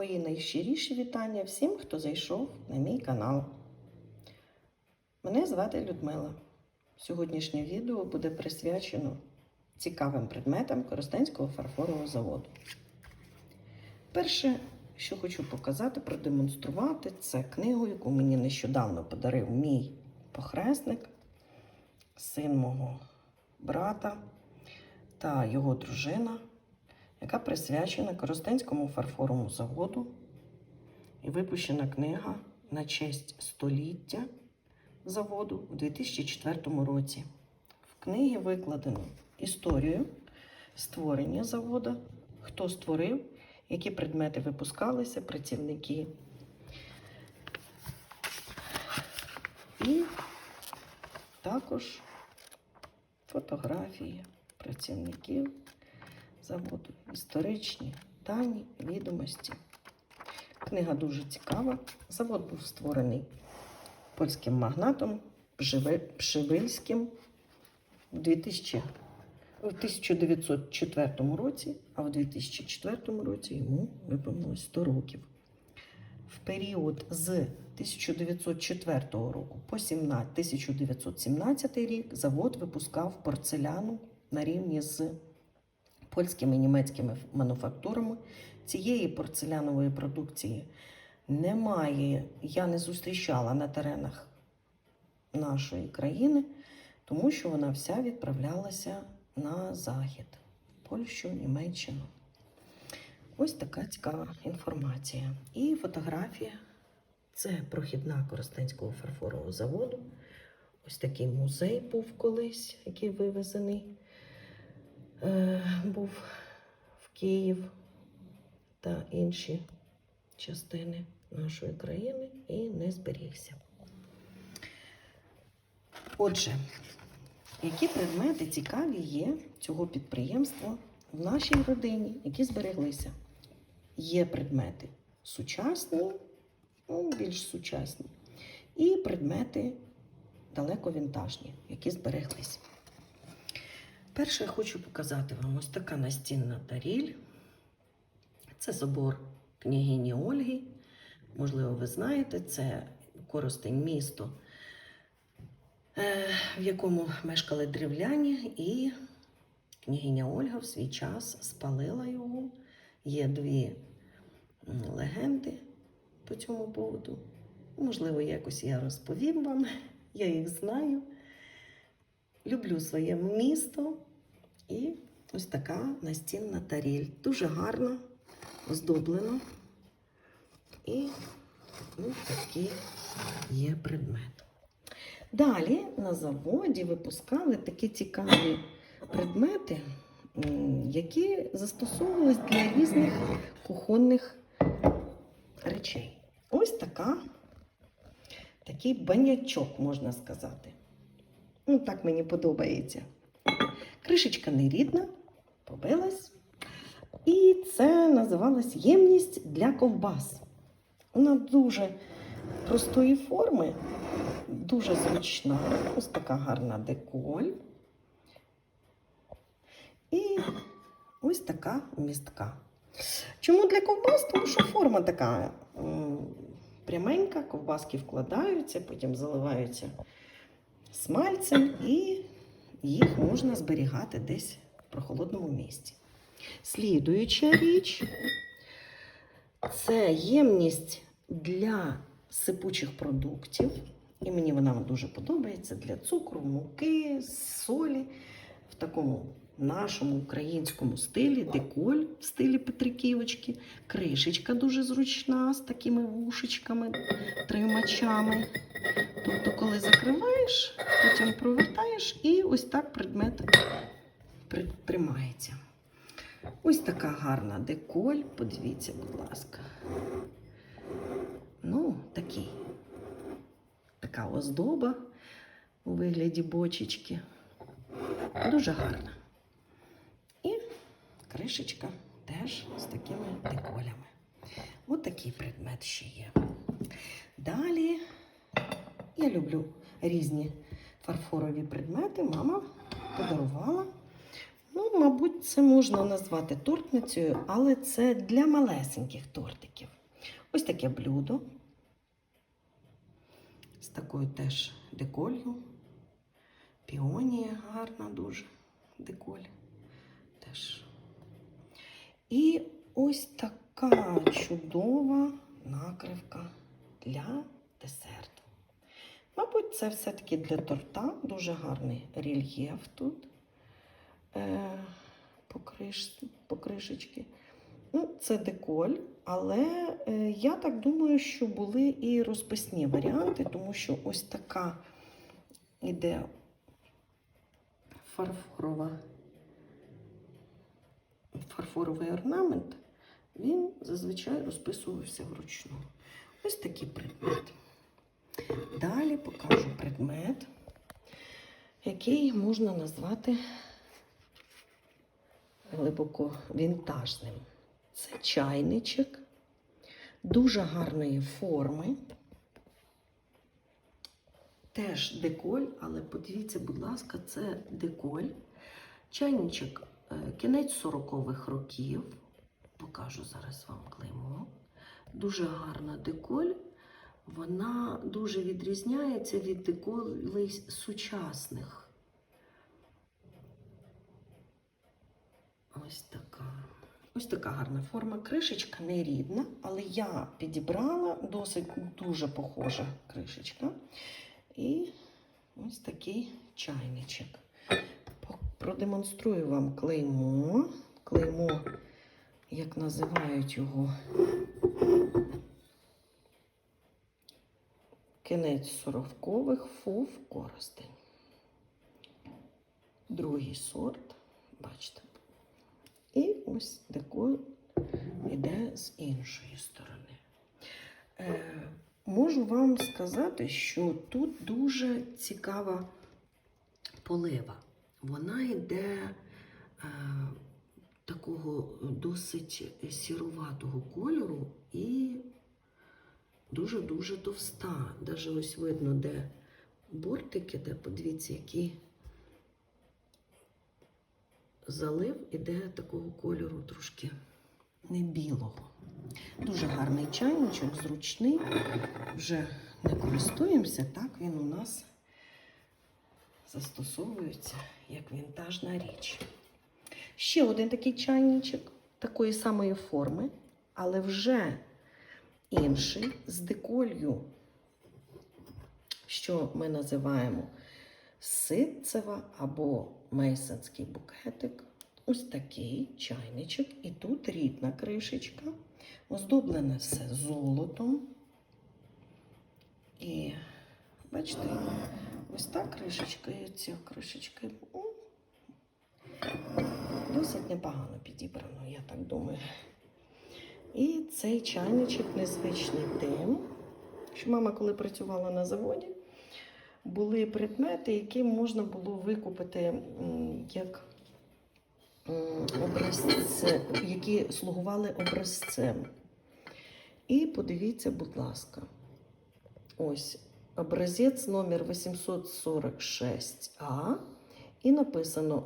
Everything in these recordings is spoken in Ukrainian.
Мої найщиріші вітання всім, хто зайшов на мій канал. Мене звати Людмила. Сьогоднішнє відео буде присвячено цікавим предметам Коростенського фарфорового заводу. Перше, що хочу показати, продемонструвати, це книгу, яку мені нещодавно подарив мій похресник, син мого брата та його дружина, яка присвячена Коростенському фарфоровому заводу і випущена книга на честь століття заводу у 2004 році. В книгі викладено історію створення заводу, хто створив, які предмети випускалися, працівники. І також фотографії працівників заводу, історичні дані, відомості. Книга дуже цікава. Завод був створений польським магнатом Пшивильським у 2000 в 1904 році, а в 2004 році йому виповнилось 100 років. В період з 1904 року по 1917 рік завод випускав порцеляну на рівні з польськими і німецькими мануфактурами. Цієї порцелянової продукції немає, я не зустрічала на теренах нашої країни, тому що вона вся відправлялася на захід, Польщу, Німеччину. Ось така цікава інформація. І фотографія. Це прохідна Коростенського фарфорового заводу. Ось такий музей був колись, який вивезений був в Київ та інші частини нашої країни і не зберігся. Отже, які предмети цікаві є цього підприємства в нашій родині, які збереглися? Є предмети сучасні, ну, більш сучасні, і предмети далеко вінтажні, які збереглись. Перше я хочу показати вам ось така настінна таріль. Це собор княгині Ольги. Можливо, ви знаєте, це Коростень місто, е, в якому мешкали древляні, і княгиня Ольга в свій час спалила його. Є дві легенди по цьому поводу. Можливо, якось я розповім вам, я їх знаю. Люблю своє місто і ось така настінна таріль. Дуже гарно оздоблена. І ось такий є предмет. Далі на заводі випускали такі цікаві предмети, які застосовувались для різних кухонних речей. Ось така, такий банячок, можна сказати. Ну, так мені подобається. Кришечка не рідна, побилась. І це називалось ємність для ковбас. Вона дуже простої форми, дуже зручна. Ось така гарна деколь. І ось така містка. Чому для ковбас? Тому що форма така пряменька, ковбаски вкладаються, потім заливаються смальцем, і їх можна зберігати десь в прохолодному місці. Слідуюча річ це ємність для сипучих продуктів. І мені вона дуже подобається для цукру, муки, солі в такому нашому українському стилі, деколь в стилі Петриківочки. Кришечка дуже зручна з такими вушечками, тримачами. Тобто, коли закриваєш, потім провертаєш і ось так предмет тримається. Ось така гарна деколь. Подивіться, будь ласка. Ну, такий. Така оздоба у вигляді бочечки. Дуже гарна. Кришечка теж з такими деколями. Ось такий предмет ще є. Далі я люблю різні фарфорові предмети. Мама подарувала. Ну, мабуть, це можна назвати тортницею, але це для малесеньких тортиків. Ось таке блюдо з такою теж деколью. Піонія гарна дуже деколь. Теж. І ось така чудова накривка для десерту. Мабуть, це все-таки для торта. Дуже гарний рельєф тут е, по, криш. Ну, це деколь, але е, я так думаю, що були і розписні варіанти, тому що ось така іде фарфорова, фарфоровий орнамент, він зазвичай розписувався вручну. Ось такий предмет. Далі покажу предмет, який можна назвати глибоко вінтажним. Це чайничок дуже гарної форми. Теж деколь, але подивіться, будь ласка, це деколь. Чайничок кінець 40-х років. Покажу зараз вам клеймо. Дуже гарна деколь. Вона дуже відрізняється від деколей сучасних. Ось така. Ось така гарна форма. Кришечка не рідна, але я підібрала досить дуже похожа кришечка. І ось такий чайничок. Продемонструю вам клеймо. Клеймо, як називають його, кінець сорокових фув коростень. Другий сорт, бачите. І ось декор іде з іншої сторони. Е, можу вам сказати, що тут дуже цікава полива. Вона йде е, такого досить сіруватого кольору і дуже-дуже товста. Даже ось видно, де бортики, де подивіться, які залив іде такого кольору трошки не білого. Дуже гарний чайничок, зручний. Вже не користуємося, так він у нас застосовується як вінтажна річ. Ще один такий чайничок такої самої форми, але вже інший з деколью, що ми називаємо ситцева або мейсонський букетик. Ось такий чайничок. І тут рідна кришечка. Оздоблене все золотом. І бачите, ось так кришечка і ця кришечка. м, Досить непогано підібрано, я так думаю. І цей чайничок незвичний тим, що мама, коли працювала на заводі, були предмети, які можна було викупити як образце, які слугували образцем. І подивіться, будь ласка, ось образець номер 846А, і написано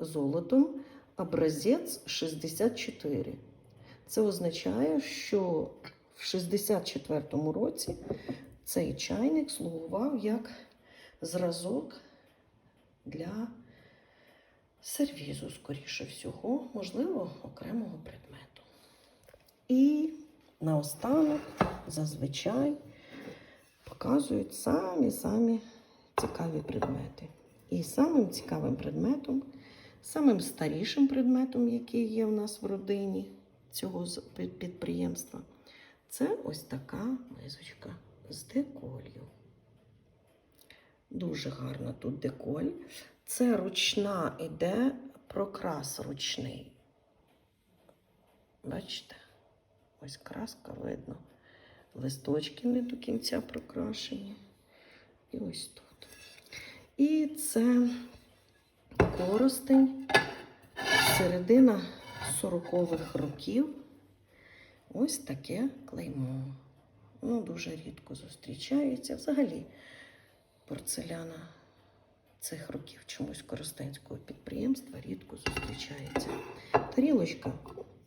золотом образець 64. Це означає, що в 64-му році цей чайник слугував як зразок для сервізу, скоріше всього, можливо, окремого предмету. І наостанок зазвичай показують самі-самі цікаві предмети. І самим цікавим предметом, самим старішим предметом, який є в нас в родині цього підприємства, це ось така мисочка з деколью. Дуже гарна тут деколь. Це ручна іде прокрас ручний. Бачите? Ось краска видно. Листочки не до кінця прокрашені. І ось тут. І це коростень, середина 40-х років. Ось таке клеймо. Ну, дуже рідко зустрічається. Взагалі, порцеляна цих років чомусь коростенського підприємства рідко зустрічається. Тарілочка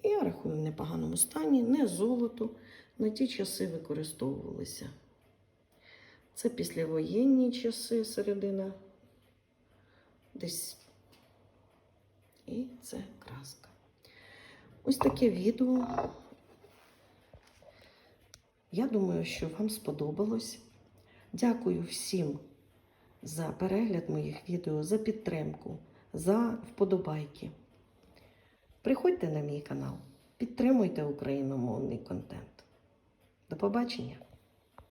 я рахую в непоганому стані, не золото. На ті часи використовувалися. Це післявоєнні часи, середина. Десь. І це краска. Ось таке відео. Я думаю, що вам сподобалось. Дякую всім за перегляд моїх відео, за підтримку, за вподобайки. Приходьте на мій канал, підтримуйте україномовний контент. До побачення!